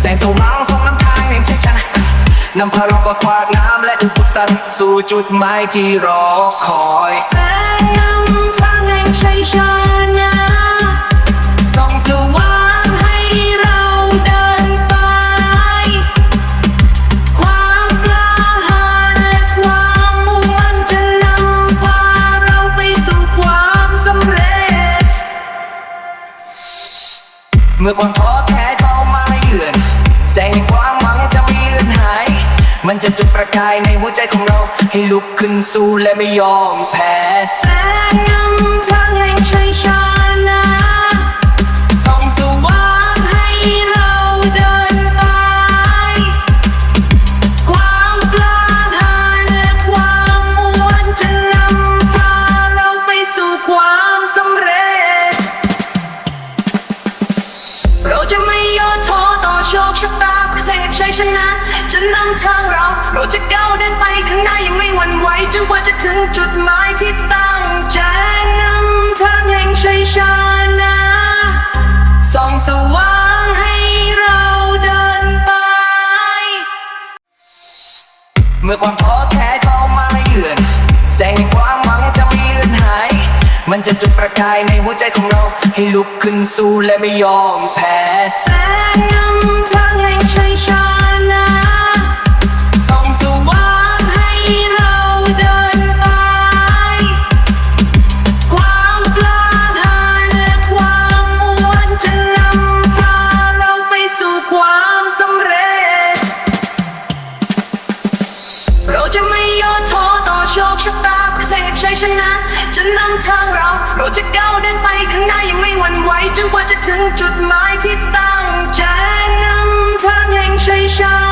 แสงสว่างส่องนำทางแห่งชัยชนะนำพาเราฝ่าขวากน้ำและทุกข์สันสู่จุดหมายที่รอคอยแสงนำทางแห่งชัยชนะส่องสว่างให้เราเดินไปความกล้าหาญและความมุ่งมั่นจะนำพาเราไปสู่ความสำเร็จเมื่อความท้อแท้ มันจะจุดประกายในหัวใจของเรา ให้ลุกขึ้นสู้และไม่ยอมแพ้แสง ชะตาเพื่อแสงแห่งชัยชนะ จะนำทางเรา เราจะก้าวเดินไปข้างหน้ายังไม่หวั่นไหวจนกว่าจะถึงจุดหมายที่ตั้งใจนำทางแห่งชัยชนะส่องสว่างให้เราเดินไปเมื่อความท้อแท้เข้ามาเยือนแสงความ มันจะจุดประกายในหัวใจของเรา ให้ลุกขึ้นสู้และไม่ยอมแพ้แสงนำทางแห่งชัยชนะส่องสว่างให้เราเดินไป ความกล้าหาญและความอ้วนจะนำพาเราไปสู่ความสำเร็จ เราจะไม่ย่อท้อต่อโชคชะตาเพราะแสงแห่งชัยชนะ จะนนำทางเรา เราจะก้าวเดินไปข้างหน้ายังไม่หวั่นไหวจนกว่าจะถึงจุดหมายที่ตั้งใจนำทางแห่งชัยชนะ